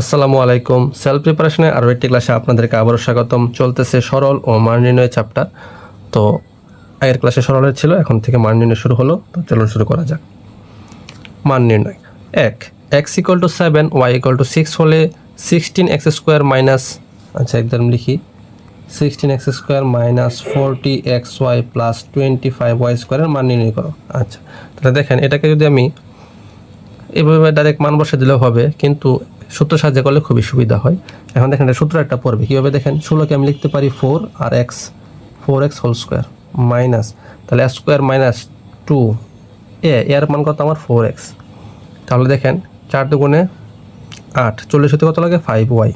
আসসালামু আলাইকুম। সেলফ প্রিপারেশনে আরও একটি ক্লাসে আপনাদেরকে আবারও স্বাগতম। চলতেছে সরল ও মান নির্ণয় চ্যাপ্টার তো আগের ক্লাসে সরলের ছিল, এখন থেকে মান নির্ণয় শুরু হলো। তো চলুন শুরু করা যাক। মান নির্ণয়। এক X equal to seven Y equal to six হলে সিক্সটিন এক্স স্কোয়ার মাইনাস আচ্ছা একদম লিখি। Sixteen X square minus forty X Y plus twenty five Y স্কোয়ারের মান নির্ণয় করো। আচ্ছা তাহলে দেখেন, এটাকে যদি আমি এভাবে ডাইরেক্ট মান বসে দিলেও হবে, কিন্তু সূত্র সাহায্যে করলে খুবই সুবিধা হয়। এখন দেখেন এটা সূত্র একটা পড়বে। কীভাবে দেখেন? ষোলোকে আমি লিখতে পারি ফোর আর X four X whole square minus তাহলে X square minus two A এর মান কত আমার? ফোর এক্স তাহলে দেখেন চার দুগুণে আট, চল্লিশ হতে কত লাগে? ফাইভ ওয়াই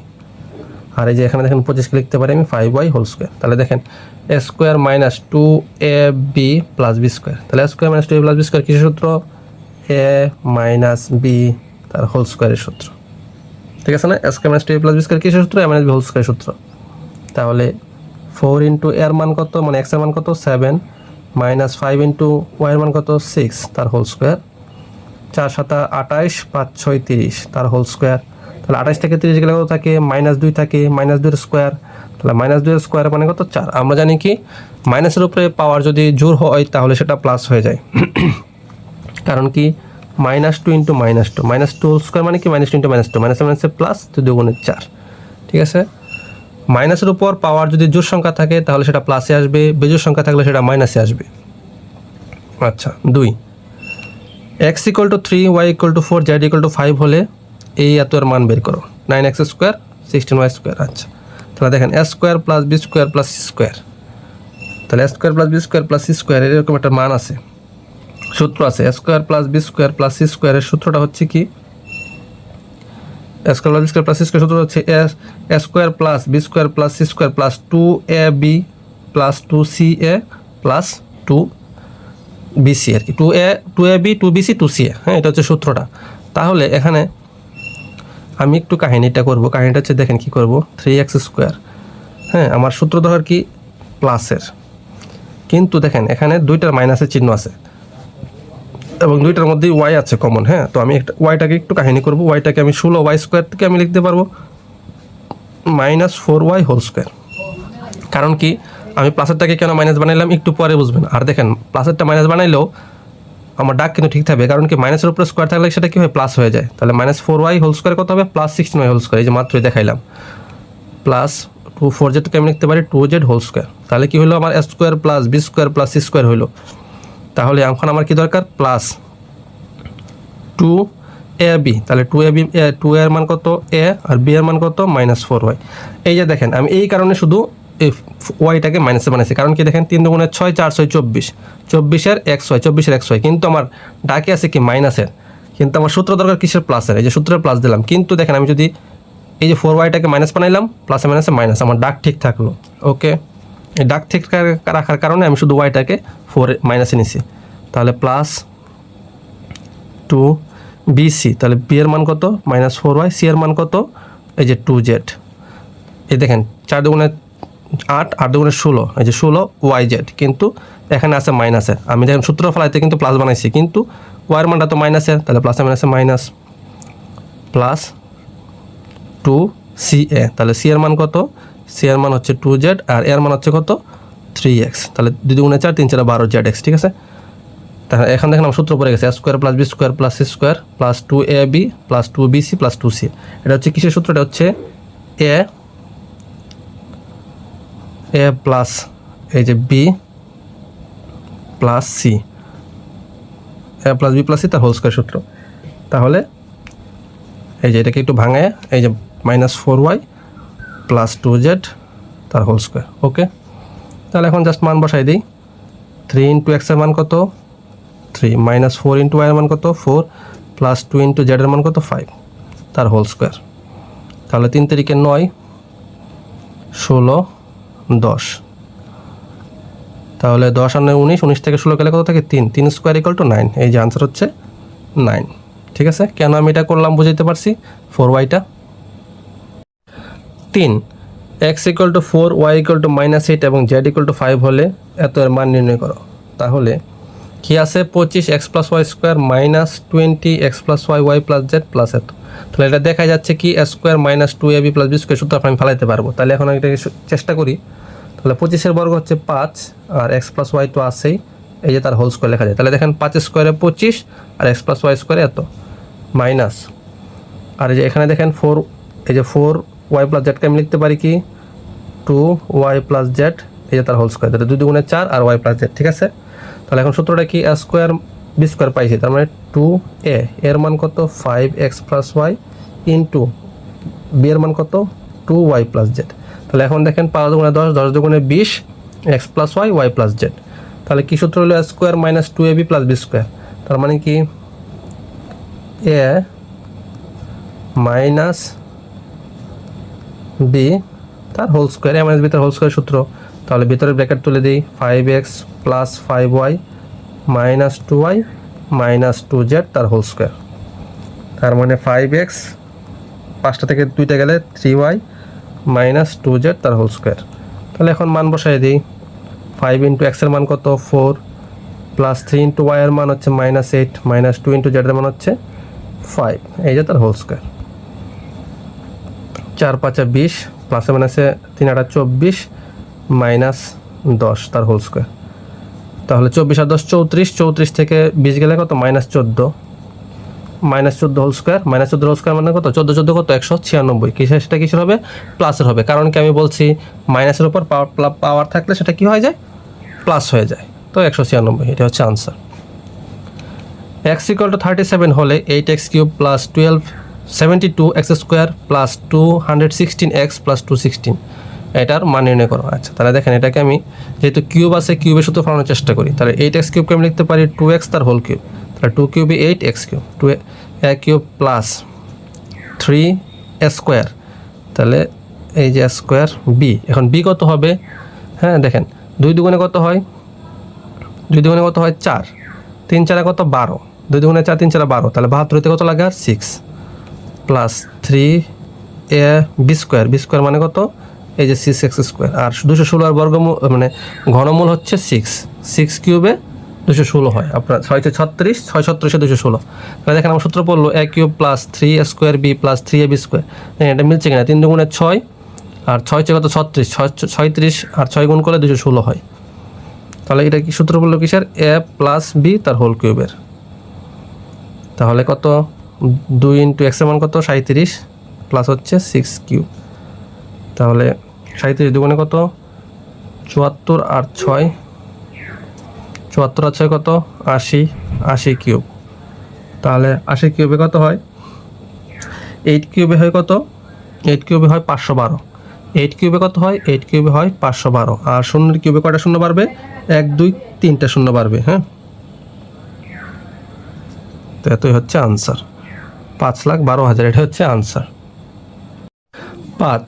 আর এই যে এখানে দেখেন পঁচিশকে লিখতে পারি আমি ফাইভ ওয়াই হোল স্কোয়ার তাহলে দেখেন A square minus two A B plus B square তাহলে square minus two A plus B square কিসের সূত্র? এ মাইনাস বি তার হোল স্কোয়ারের সূত্র। ঠিক আছে না? A square minus two A plus B square কিসের সূত্র? এ মাইনাস বি হোল স্কোয়ারের সূত্র। তাহলে ফোর ইন্টু এর মান কত? মানে এক্সের মান কত? Seven minus five into Y এর মান কত? সিক্স তার হোল স্কোয়ার চার সাতা আঠাইশ পাঁচ ছয় তিরিশ, তার হোল স্কোয়ার তাহলে আঠাইশ থেকে তিরিশ গেলে কত থাকে? মাইনাস দুই থাকে মাইনাস দুইয়ের স্কোয়ার তাহলে মাইনাস দুইয়ের স্কোয়ার মানে কত? চার। আমরা জানি কি মাইনাসের উপরে পাওয়ার যদি জোর হয়, তাহলে সেটা প্লাস হয়ে যায়। কারণ কি? Minus two into minus two. Minus two whole square মানে কি? Minus two into minus two. Minus মাইনাসে প্লাস টু দুগুণের চার। ঠিক আছে? মাইনাসের উপর পাওয়ার যদি জোর সংখ্যা থাকে, তাহলে সেটা প্লাসে আসবে। বেজোর সংখ্যা থাকলে সেটা মাইনাসে আসবে। আচ্ছা দুই। X equal to three Y equal to four Z equal to five হলে এই এত এর মান বের করো। Nine X square sixteen Y square আচ্ছা তাহলে দেখেন S square plus B square plus C square তাহলে S square plus B square plus C square এরকম একটা মান আছে। সূত্র আছে square plus B square plus C স্কোয়ারের সূত্রটা হচ্ছে কি? Square plus B square plus C square সূত্র হচ্ছে A square plus B square plus C square plus two A B plus two C A plus two BC আর কি two A two A B two BC two C A হ্যাঁ এটা হচ্ছে সূত্রটা। তাহলে এখানে আমি একটু কাহিনীটা করব। কাহিনীটা হচ্ছে দেখেন কি করব। থ্রি এক্স স্কোয়ার হ্যাঁ আমার সূত্র ধর কি? প্লাসের কিন্তু দেখেন, এখানে দুইটার মাইনাসের চিহ্ন আছে। এবং দুইটার মধ্যেই ওয়াই আছে কমন হ্যাঁ? তো আমি একটা ওয়াইটাকে একটু কাহিনী করব। ওয়াইটাকে আমি ষোলো ওয়াই স্কোয়ার থেকে আমি লিখতে পারব। Minus four Y whole square কারণ কি? আমি প্লাসেরটাকে কেন মাইনাস বানাইলাম? একটু পরে বুঝবেন। আর দেখেন প্লাসেরটা মাইনাস বানাইলেও আমার ডাক কিন্তু ঠিক থাকবে। কারণ কি? মাইনাসের উপরে স্কোয়ার থাকলে সেটা কি হয়? প্লাস হয়ে যায়। তাহলে minus four y whole square কত হবে? Plus sixteen y whole square এই যে মাত্রই দেখাইলাম। প্লাস টু ফোর জেডকে আমি লিখতে পারি টু জেড হোল স্কোয়ার তাহলে কী হলো? আমার s square plus b square plus c square হলো। তাহলে এখন আমার কি দরকার? প্লাস টু এ বি তাহলে টু এ বি টু এর মান কত? এ আর বি এর মান কত? মাইনাস ফোর ওয়াই এই যে দেখেন, আমি এই কারণে শুধু এই ওয়াইটাকে মাইনাসে বানাইছি। কারণ কি দেখেন, তিন দুগুণের ছয়, চার ছয়, চব্বিশ। চব্বিশের এক্স ওয়াই চব্বিশের এক্স ওয়াই কিন্তু আমার ডাকে আছে কি মাইনাসের কিন্তু আমার সূত্র দরকার কিসের? প্লাসের এই যে সূত্রের প্লাস দিলাম। কিন্তু দেখেন, আমি যদি এই যে ফোর ওয়াইটাকে মাইনাস বানাইলাম প্লাসে মাইনাসে মাইনাস আমার ডাক ঠিক থাকল। ওকে ডাক ঠিক রাখার কারণে আমি শুধু ওয়াইটাকে ফোর মাইনাসে নিছি। তাহলে প্লাস টু বিসি তাহলে বি এর মান কত? মাইনাস ফোর ওয়াই সি এর মান কত? এই যে টু জেড এই দেখেন, চার দুগুণে আট আট দুগুণে ষোলো, এই যে ষোলো ওয়াই জেড কিন্তু এখানে আছে মাইনাসের আমি দেখেন সূত্র ফলাইতে কিন্তু প্লাস বানাইছি, কিন্তু ওয়াইয়ের মানটা তো মাইনাসের তাহলে প্লাসে মাইনাসে minus plus two c a তাহলে সি এর মান কত? সি এর মান হচ্ছে টু জেড আর এর মান হচ্ছে কত? থ্রি এক্স তাহলে দুই দুগুণে চার, তিন চার বারো জেড এক্স ঠিক আছে? তাহলে এখন দেখেন আমার সূত্র পড়ে গেছে square plus b square plus c square plus two a b plus two b c plus two c এটা হচ্ছে কিসের সূত্র? এটা হচ্ছে এ এ প্লাস এই যে b plus c a plus b plus c তার হোল স্কোয়ার সূত্র। তাহলে এই যে এটাকে একটু ভাঙায় এই যে minus four y plus two z তার হোল স্কোয়ার ওকে তাহলে এখন জাস্ট মান বসাই দিই। থ্রি ইন্টু এক্সের মান কত? থ্রি মাইনাস ফোর ইন্টু ওয়াইয়ের মান কত? ফোর প্লাস টু ইন্টু জেডের মান কত? ফাইভ তার হোল স্কোয়ার তাহলে তিন তারিখে নয়, ষোলো, দশ। তাহলে দশ আর নয় উনিশ উনিশ থেকে ষোলো গেলে কত থাকে? তিন। তিন স্কোয়ার ইকাল টু নাইন এই যে আনসার হচ্ছে নাইন ঠিক আছে? কেন আমি এটা করলাম বুঝাইতে পারছি? ফোর ওয়াইটা তিন। X equal to four y equal to minus eight এবং জেড ইকুয়াল টু ফাইভ হলে এত এর মান নির্ণয় করো। তাহলে কি আছে? পঁচিশ x plus y square minus twenty x plus y y plus z plus এত। তাহলে এটা দেখা যাচ্ছে কি square minus two a b plus b square সূত্র আমি ফেলাইতে পারব। তাহলে এখন আমি এটাকে চেষ্টা করি। তাহলে পঁচিশের বর্গ হচ্ছে পাঁচ, আর এক্স প্লাস ওয়াই তো আছেই। এই যে তার হোল স্কোয়ার লেখা যায়। তাহলে দেখেন পাঁচ স্কোয়ারে পঁচিশ, আর এক্স প্লাস ওয়াই স্কোয়ারে এত। মাইনাস আর এই যে এখানে দেখেন ফোর এই যে ফোর ওয়াই প্লাস জেডকে আমি লিখতে পারি কি? টু ওয়াই প্লাস জেড এই যে তার হোল স্কোয়ার তাহলে দুই দুগুণে চার আর ওয়াই প্লাস জেড ঠিক আছে? তাহলে এখন সূত্রটা কি? এ স্কোয়ার বি স্কোয়ার পাইছি, তার মানে টু এ এর মান কত? Five x plus y into b এর মান কত? টু ওয়াই প্লাস জেড তাহলে এখন দেখেন পাঁচ দুগুণে দশ দশ দুগুণে বিশ x plus y y plus z তাহলে কী সূত্র হলো? Square minus two a b plus b square তার মানে কি? এ মাইনাস বি তার whole square m s b তার হোল স্কোয়ার সূত্র। তাহলে ভিতরে ব্র্যাকেট তুলে দিই five x plus five y minus two y minus two z তার হোল স্কোয়ার তার মানে ফাইভ এক্স পাঁচটা থেকে দুইটা গেলে three y minus two z তার হোল স্কোয়ার তাহলে এখন মান বসাই দিই ফাইভ ইন্টু এক্সের মান কত? ফোর প্লাস থ্রি ইন্টু ওয়াইয়ের মান হচ্ছে minus eight minus two into জেডের মান হচ্ছে ফাইভ এই যে তার হোল স্কোয়ার চার পাঁচা বিশ প্লাসে মাইনাসে তিন আটা চব্বিশ মাইনাস দশ, তার হোল স্কোয়ার তাহলে চব্বিশ আর দশ চৌত্রিশ চৌত্রিশ থেকে বিশ গেলে কত? মাইনাস চোদ্দ। মাইনাস চোদ্দ হোল স্কোয়ার মাইনাস চোদ্দ হোল স্কোয়ার মানে কত? চোদ্দ চোদ্দ কত? একশো ছিয়ানব্বই। কিসের, সেটা কিসের হবে? প্লাসের হবে। কারণ কি আমি বলছি মাইনাসের উপর পাওয়ার পাওয়ার থাকলে সেটা কি হয়ে যায়? প্লাস হয়ে যায়। তো একশো ছিয়ানব্বই, এটা হচ্ছে answer x equal to thirty seven হলে eight x cube plus twelve seventy two x square plus two hundred sixteen x plus two sixteen এটার মান নির্ণয় করো। আচ্ছা তাহলে দেখেন এটাকে আমি যেহেতু কিউব আছে কিউবের সূত্র ফলানোর চেষ্টা করি, তাহলে এইট এক্স কিউবকে আমি লিখতে পারি টু এক্স তার হোল কিউব তাহলে two কিউবে eight x cube two cube plus three square তাহলে এই যে স্কোয়ার বি এখন বি কত হবে? হ্যাঁ দেখেন, দুই দুগুণে কত হয়? দুই দুগুণে কত হয়? চার। তিন চারে কত? বারো। দুই দুগুণে চার, তিন চারে বারো। তাহলে বাহাত্তরতে কত লাগে? আর six plus three a b square b square মানে কত? এই যে সিক্স স্কোয়ার আর দুশো ষোলো আর বর্গমূল মানে ঘনমূল হচ্ছে সিক্স সিক্স কিউবে দুশো ষোলো হয়। আপনার ছয় ছয় ছত্রিশ, ছয় ছত্রিশে দুশো ষোলো। তাহলে দেখেন আমার সূত্র পড়ল a cube plus three a square b plus three a b square এটা মিলছে কিনা? তিন দুগুণে ছয়, আর ছয় ছয় কত? ছত্রিশ। ছয় ছয়ত্রিশ আর ছয় গুণ করলে দুশো ষোলো হয়। তাহলে এটা কি সূত্র বলল কিসের? এ প্লাস বি তার হোল কিউবের তাহলে কত? দুই ইন্টু এক্স মান কত? সাঁত্রিশ প্লাস হচ্ছে সিক্স কিউ। তাহলে সাঁত্রিশ দুগুণে কত? চুয়াত্তর আর ছয়। চুয়াত্তর আর ছয় কত? আশি আশি কিউব। তাহলে আশি কিউবে কত হয়? এইট কিউবে হয় কত? এইট কিউবে হয় পাঁচশো বারো। এইট কিউবে কত হয়? এইট কিউবে হয় পাঁচশো বারো। আর শূন্যের কিউবে কয়টা শূন্য বাড়বে? এক, দুই, তিনটা শূন্য বাড়বে হ্যাঁ? তো এতই হচ্ছে আনসার পাঁচ লাখ বারো হাজার, এটা হচ্ছে আনসার পাঁচ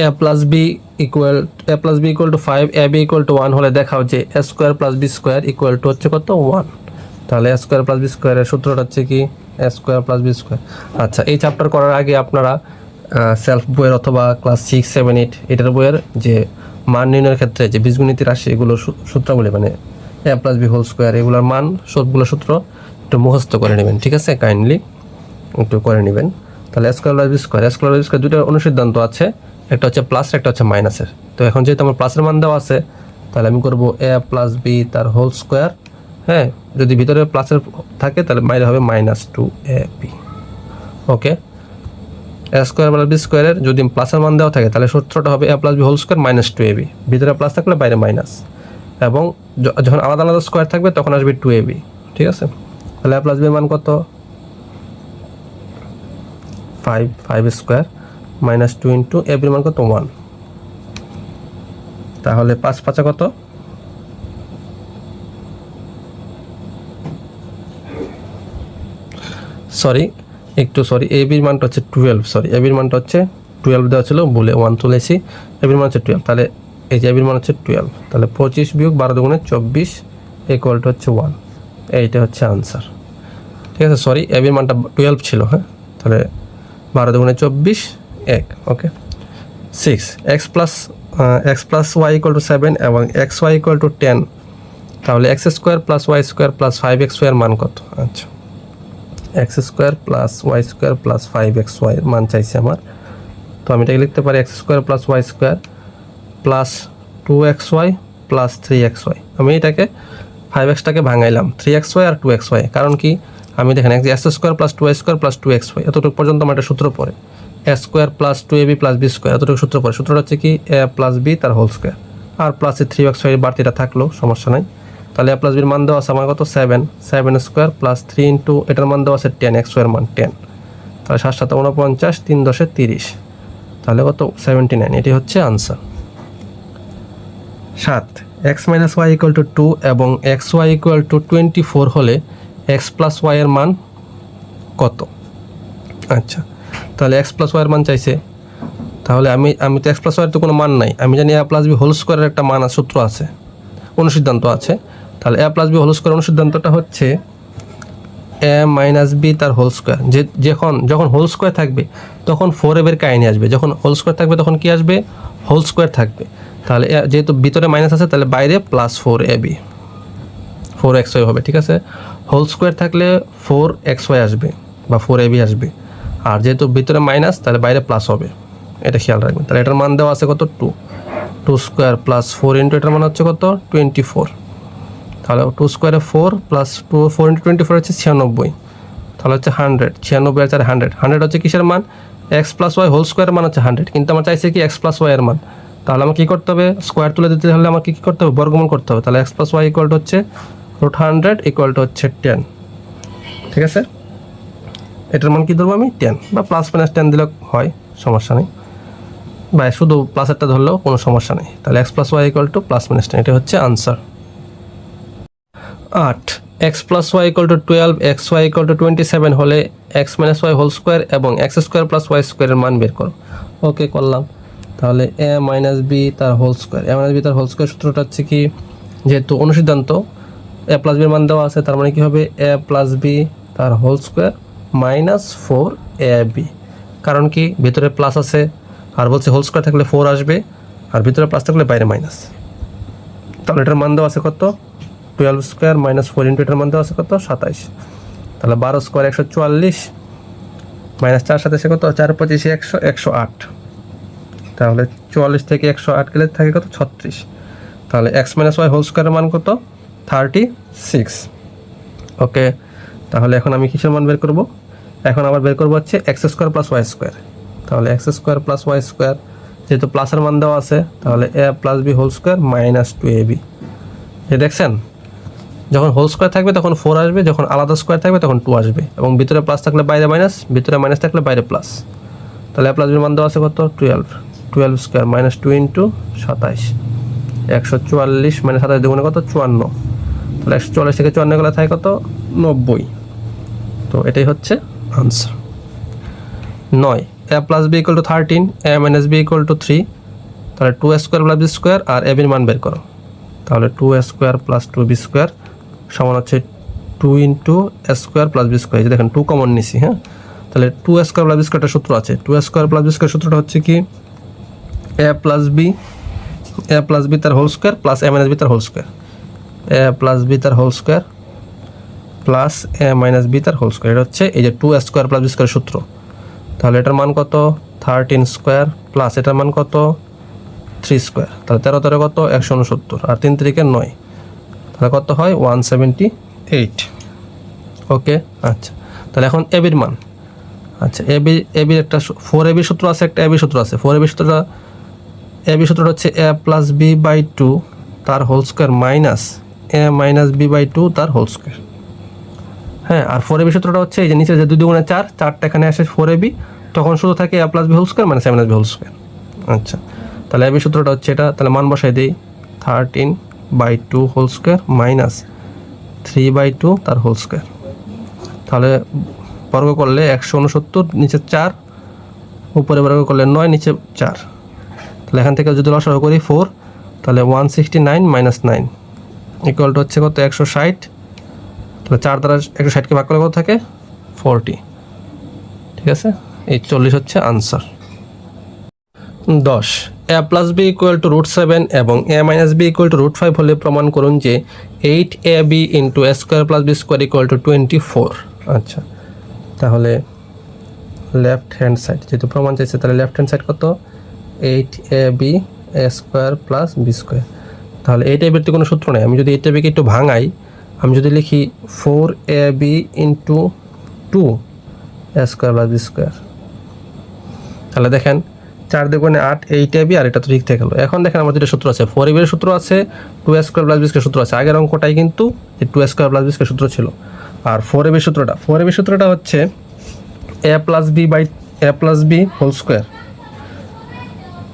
a plus b equal a plus b equal to five a b equal to one হলে দেখাও যে a square plus b square equal to হচ্ছে কত? ওয়ান তাহলে এ স্কোয়ার প্লাস বি স্কোয়ারের সূত্রটা হচ্ছে কি? A square plus b square আচ্ছা এই চ্যাপ্টার করার আগে আপনারা সেলফ বইয়ের অথবা ক্লাস সিক্স সেভেন এইট এটার বইয়ের যে মান নির্ণয়ের ক্ষেত্রে যে বীজগণিত রাশি, এগুলো সূত্রাবলী মানে a plus b whole square এগুলোর মান, সবগুলো সূত্র একটু মুখস্থ করে নেবেন, ঠিক আছে? কাইন্ডলি একটু করে নেবেন। তাহলে square plus b square square plus square দুটো অনুসিদ্ধান্ত আছে। একটা হচ্ছে প্লাস একটা হচ্ছে মাইনাসের তো এখন যেহেতু আমার প্লাসের মান দেওয়া আছে, তাহলে আমি করব এ প্লাস বি তার হোল স্কোয়ার হ্যাঁ যদি ভিতরে প্লাসের থাকে, তাহলে বাইরে হবে minus two a b okay a square plus b স্কোয়ারের যদি প্লাসের মান দেওয়া থাকে, তাহলে সূত্রটা হবে a plus b whole square minus two a b ভিতরে প্লাস থাকলে বাইরে মাইনাস এবং যখন আলাদা আলাদা স্কোয়ার থাকবে, তখন আসবে টু এ বি ঠিক আছে? তাহলে এ প্লাস বি মান কত? Five five square minus two into এবির মান কত? ওয়ান তাহলে পাঁচ পাঁচা কত? সরি একটু সরি এবির মানটা হচ্ছে টুয়েলভ সরি এবির মানটা হচ্ছে টুয়েলভ দেওয়া ছিল, বলে ওয়ান তুলেছি। এবির মান হচ্ছে টুয়েলভ তাহলে এই যে এবির মান হচ্ছে টুয়েলভ তাহলে পঁচিশ বিয়োগ বারো দুগুণে চব্বিশ ইকুয়ালটা হচ্ছে ওয়ান এইটা হচ্ছে আনসার ঠিক আছে সরি এবির মানটা টুয়েলভ ছিল হ্যাঁ? তাহলে বারো দুগুণে চব্বিশ, এক okay six x plus x plus y equal to seven এবং x y equal to ten তাহলে x square plus y square plus five x y মান কত? আচ্ছা। X square plus y square plus five x y মান চাইছে আমার। তো আমি এটাকে লিখতে পারি x square plus y square plus two x y plus three x y আমি এটাকে ফাইভ এক্সটাকে ভাঙাইলাম থ্রি এক্স ওয়াই আর টু এক্স ওয়াই কারণ কি? আমি দেখেন x square plus two square plus two x y এতটুকু পর্যন্ত আমার একটা সূত্র পড়ে। A square plus two a b plus b square এতটুকু সূত্র পড়ে। সূত্রটা হচ্ছে কি এ প্লাস বি তার হোল স্কোয়ার আর প্লাসে থ্রি এক্স ওয়াই বাড়তিটা থাকল, সমস্যা নাই। তাহলে এ প্লাস বির মান দেওয়া আছে আমার কত? Seven seven square plus three into এটার মান দেওয়া আছে টেন এক্স ওয়ার মান টেন তাহলে সাত সাত উনপঞ্চাশ তিন দশে তিরিশ। তাহলে কত? সেভেন্টি নাইন এটি হচ্ছে আনসার সাত। X minus y equal to two এবং x y equal to twenty four হলে এক্স প্লাস ওয়াইয়ের মান কত? আচ্ছা তাহলে এক্স প্লাস ওয়াইয়ের মান চাইছে। তাহলে আমি আমি তো এক্স প্লাস ওয়াইয়ের তো কোনো মান নাই। আমি জানি এ প্লাস বি হোল স্কোয়ারের একটা মান সূত্র আছে, অনুসিদ্ধান্ত আছে। তাহলে a plus b whole square অনুসিদ্ধান্তটা হচ্ছে এ মাইনাস বি তার হোল স্কোয়ার যে, যখন যখন হোল স্কোয়ার থাকবে, তখন ফোর এবের কাহিনী আসবে। যখন হোল স্কোয়ার থাকবে, তখন কি আসবে? হোল স্কোয়ার থাকবে। তাহলে যেহেতু ভিতরে মাইনাস আছে, তাহলে বাইরে plus four a b four x y হবে, ঠিক আছে? হোল স্কোয়ার থাকলে ফোর এক্স ওয়াই আসবে বা ফোর এ বি আসবে। আর যেহেতু ভিতরে মাইনাস তাহলে বাইরে প্লাস হবে। এটা খেয়াল রাখবেন। তাহলে এটার মান দেওয়া আছে কত? Two two square plus four into এটার মান হচ্ছে কত? টোয়েন্টি ফোর তাহলে টু স্কোয়ারে four plus two four into twenty four হচ্ছে ছিয়ানব্বই। তাহলে হচ্ছে হান্ড্রেড ছিয়ানব্বই আর হান্ড্রেড হান্ড্রেড হচ্ছে কিসের মান? এক্স প্লাস ওয়াই হোল স্কোয়ারের মান হচ্ছে হান্ড্রেড কিন্তু আমার চাইছে কি এক্স প্লাস ওয়াই এর মান। তাহলে আমাকে কী করতে হবে? স্কোয়ার তুলে দিতে হলে আমাকে কী করতে হবে? বর্গমূল করতে হবে। তাহলে এক্স প্লাস ওয়াই ইকুয়াল হচ্ছে রুট হান্ড্রেড ইকুয়াল টু হচ্ছে টেন ঠিক আছে? এটার মান কী ধরবো আমি? টেন বা প্লাস মাইনাস টেন দিলে হয়, সমস্যা নেই। বা শুধু প্লাসেরটা ধরলেও কোনো সমস্যা নেই। তাহলে x plus y equal to plus minus ten এটা হচ্ছে আনসার আট x plus y equal to twelve x y equal to twenty seven হলে x minus y whole square এবং এক্স স্কোয়ার প্লাস ওয়াই স্কোয়ারের মান বের করো। ওকে করলাম। তাহলে এ মাইনাস বি তার whole square a minus b তার হোল স্কোয়ার সূত্রটা হচ্ছে কি? যেহেতু অনুসিদ্ধান্ত এ প্লাস বির মান দেওয়া আছে, তার মানে কি হবে? এ প্লাস বি তার whole square minus four a b কারণ কি? ভিতরে প্লাস আছে, আর বলছে হোল স্কোয়ার থাকলে ফোর আসবে, আর ভিতরে প্লাস থাকলে বাইরে মাইনাস তাহলে এটার মান দেওয়া আছে কত? Twelve square minus four into এটার মান দেওয়া আছে কত? সাতাইশ। তাহলে বারো স্কোয়ার একশো চুয়াল্লিশ মাইনাস চার সাতাশে কত? চার পঁচিশে একশো একশো আট। তাহলে চুয়াল্লিশ থেকে একশো আট গেলে থাকে কত? ছত্রিশ। তাহলে এক্স মাইনাস ওয়াই হোল স্কোয়ারের মান কত? Thirty six. ওকে, তাহলে এখন আমি কিসের মান বের করব? এখন আবার বের করব হচ্ছে x square plus y square. তাহলে x square plus y square, যেহেতু প্লাসের মান দেওয়া আছে, তাহলে a plus b whole square minus two a b এ দেখছেন? যখন হোল স্কোয়ার থাকবে তখন ফোর আসবে, যখন আলাদা স্কোয়ার থাকবে তখন টু আসবে। এবং ভিতরে প্লাস থাকলে বাইরে মাইনাস ভিতরে মাইনাস থাকলে বাইরে প্লাস তাহলে এ প্লাস বির মান দেওয়া আছে কত? Twelve twelve square minus two into সাতাইশ। একশো চুয়াল্লিশ মানে সাতাশ দুগুণে কত? চুয়ান্ন। তাহলে একশো চুয়াল্লিশ থেকে চুয়ান্ন গেলে থাকে কত? নব্বই। তো এটাই হচ্ছে আনসার নয়। A plus b equal to thirteen a minus b equal to three তাহলে two square plus b square আর এ বির মান বের করো। তাহলে two square plus two b square সমান হচ্ছে two into square plus b square দেখেন টু কমন নিছি হ্যাঁ? তাহলে টু স্কোয়ার প্লাস বি স্কোয়ারটা সূত্র আছে। Two square plus b square সূত্রটা হচ্ছে কি? A plus b a plus b তার whole square plus a minus b তার whole square a plus b তার whole square plus a minus b তার হোল স্কোয়ার এটা হচ্ছে এই যে two square plus b square সূত্র। তাহলে এটার মান কত? থার্টিন স্কোয়ার প্লাস এটার মান কত? থ্রি স্কোয়ার তাহলে তেরো তেরো কত? একশো উনসত্তর। আর তিন তারিখে নয়। তাহলে কত হয়? One seventy eight okay? আচ্ছা। তাহলে এখন এবির মান। আচ্ছা এবি এবির একটা ফোর এবি সূত্র আছে, একটা এবি সূত্র আছে। ফোর এবি সূত্রটা এবি সূত্রটা হচ্ছে a plus b by two তার whole square minus a minus b by two তার হোল স্কোয়ার হ্যাঁ আর ফোর এবি সূত্রটা হচ্ছে এই যে নিচে যে দুই দুগুণে চার, চারটা এখানে আসে ফোর এবি তখন শুধু থাকে a plus b whole square মানে সেভেন বি হোল স্কোয়ার আচ্ছা তাহলে এবি সূত্রটা হচ্ছে এটা, তাহলে মান বসাই দিই thirteen by two whole square minus three by two তার হোল স্কোয়ার তাহলে বর্গ করলে একশো উনসত্তর, নিচে চার, উপরে বর্গ করলে নয়, নিচে চার। তাহলে এখান থেকে যদি লসাগু করি ফোর তাহলে one sixty nine minus nine equal to হচ্ছে কত? একশো ষাট। তাহলে চার দ্বারা একশো ষাটকে ভাগ করলে কত থাকে? ফোরটি। ঠিক আছে? এই চল্লিশ হচ্ছে আনসার দশ। A plus b equal to root seven এবং a minus b equal to root five হলে প্রমাণ করুন যে eight a b into a square plus b square equal to twenty four আচ্ছা। তাহলে লেফট হ্যান্ড সাইড যেহেতু প্রমাণ চাইছে, তাহলে লেফট হ্যান্ড সাইড কত? Eight a b a square plus b square তাহলে এই টাইপের তো কোনো সূত্র নেই। আমি যদি এই টাইপকে একটু ভাঙাই, আমি যদি লিখি four A B into two square plus B square তাহলে দেখেন, চার দুগুণে আট এইট এ বি আর এটা তো ঠিক থেকে গেলো। এখন দেখেন আমার যেটা সূত্র আছে। ফোর এ বির সূত্র আছে two square plus B square সূত্র আছে। আগের অঙ্কটাই কিন্তু two square plus B square সূত্র ছিল। আর ফোর এ বির সূত্রটা ফোর এ বির সূত্রটা হচ্ছে A plus B by A plus B whole square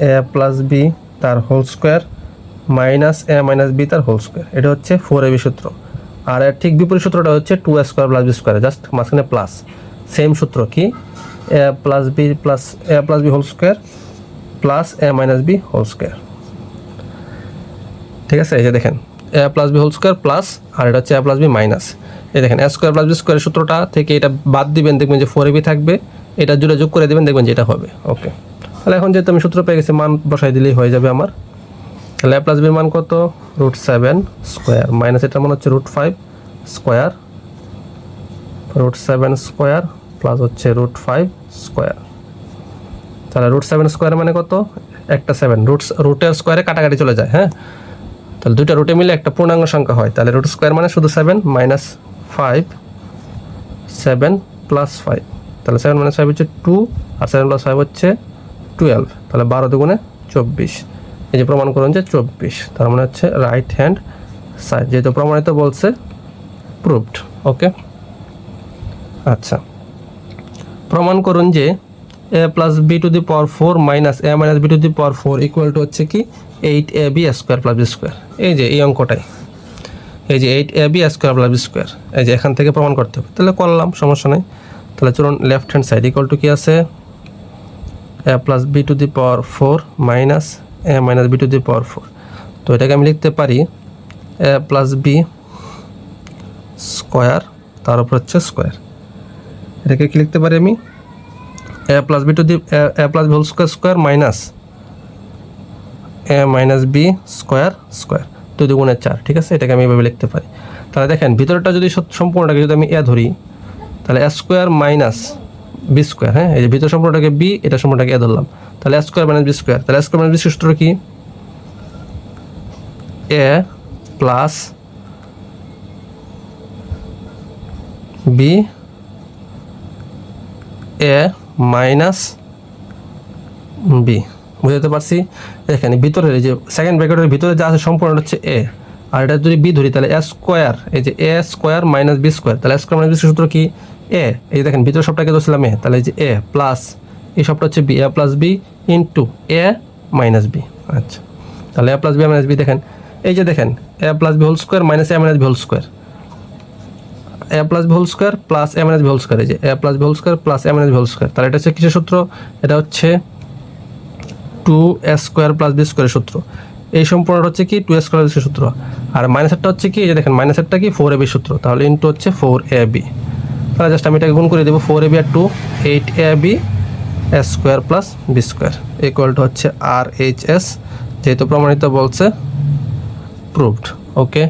A plus B তার whole square minus A minus B তার হোল স্কোয়ার। এটা হচ্ছে ফোর এ বি সূত্র। আর এর ঠিক বিপরীত সূত্রটা হচ্ছে two A square plus B square just মাঝখানে প্লাস সেম সূত্র কি? A plus B plus A plus B whole square plus A minus B whole square ঠিক আছে? এই যে দেখেন A plus B whole square plus আর এটা হচ্ছে এ প্লাস বি মাইনাস এই দেখেন এ স্কোয়ার প্লাস বি স্কোয়ারের সূত্রটা থেকে এটা বাদ দিবেন, দেখবেন যে ফোর বি থাকবে। এটা জুড়ে যোগ করে দেবেন, দেখবেন যে এটা হবে। ওকে তাহলে এখন যেহেতু আমি সূত্র পেয়ে গেছি, মান বসাই দিলেই হয়ে যাবে আমার। তাহলে প্লাস বির মান কত? রুট সেভেন স্কোয়ার মাইনাস এটার মান হচ্ছে root five square root seven square plus হচ্ছে রুট ফাইভ স্কোয়ার তাহলে রুট সেভেন স্কোয়ার মানে কত? একটা সেভেন রুট রুটের স্কোয়ারে কাটাকাটি চলে যায় হ্যাঁ? তাহলে দুইটা রুটে মিলে একটা পূর্ণাঙ্গ সংখ্যা হয়। তাহলে রুট স্কোয়ার মানে শুধু seven minus five seven plus five তাহলে সেভেন মাইনাস ফাইভ হচ্ছে টু আর সেভেন প্লাস ফাইভ হচ্ছে টুয়েলভ তাহলে বারো দুগুণে চব্বিশ। এই যে প্রমাণ করুন যে চব্বিশ, তার মানে হচ্ছে রাইট হ্যান্ড সাইড যেহেতু প্রমাণিত বলছে প্রুভড ওকে আচ্ছা। প্রমাণ করুন যে A plus B to the power four minus A minus B to the power four equal to হচ্ছে কি eight A B square plus B square এই যে, এই অঙ্কটাই। এই যে eight A B square plus B square এই যে এখান থেকে প্রমাণ করতে হবে। তাহলে করলাম, সমস্যা নেই। তাহলে চলুন left hand side equal to কি আছে? A plus B to the power four minus A minus B to the power four তো এটাকে আমি লিখতে পারি এ প্লাস বি স্কোয়ার তার উপর হচ্ছে স্কোয়ার এটাকে কি লিখতে পারি আমি? A plus B to the A plus whole square square minus A minus B square square দুই দুগুণের চার, ঠিক আছে? এটাকে আমি এভাবে লিখতে পারি। তাহলে দেখেন ভিতরটা যদি সম্পূর্ণটাকে যদি আমি এ ধরি, তাহলে A square minus B square হ্যাঁ? এই যে ভিতর সম্পূর্ণটাকে বি এটা সম্পূর্ণটাকে এ ধরলাম। তাহলে A square minus B square তাহলে এ স্কোয়ার মাইনাস বি সূত্র কি? A plus B A minus B বুঝতে পারছি? এখানে ভিতরে এই যে সেকেন্ড ব্র্যাকেটের ভিতরে যা আছে সম্পূর্ণ হচ্ছে এ আর এটা যদি বি ধরি, তাহলে এ স্কোয়ার এই যে A square minus B square তাহলে স্কোয়ার মাইনাস বি সূত্র কি? এ এই দেখেন ভিতরে সবটাকে ধরছিলাম এ তাহলে এই যে এ প্লাস এই সবটা হচ্ছে B A plus B into A minus B আচ্ছা। তাহলে A plus B minus B দেখেন, এই যে দেখেন A plus B whole square minus A minus B whole square A plus whole square plus A minus B whole square এই যে A plus whole square plus A minus B whole square তাহলে এটা হচ্ছে কিসের সূত্র? এটা হচ্ছে two A square plus B স্কোয়ারের সূত্র। এই সম্পূর্ণটা হচ্ছে কি? টু এ স্কোয়ার সূত্র। আর মাইনাসেরটা হচ্ছে কি? এই যে দেখেন মাইনাসেরটা কি? ফোর এ বি সূত্র। তাহলে ইন্টু হচ্ছে ফোর এ বি তাহলে জাস্ট আমি এটাকে গুণ করে দেবো four A B R two eight A B S square plus B square equal to হচ্ছে আর এইচ এস যেহেতু প্রমাণিত বলছে প্রুভড ওকে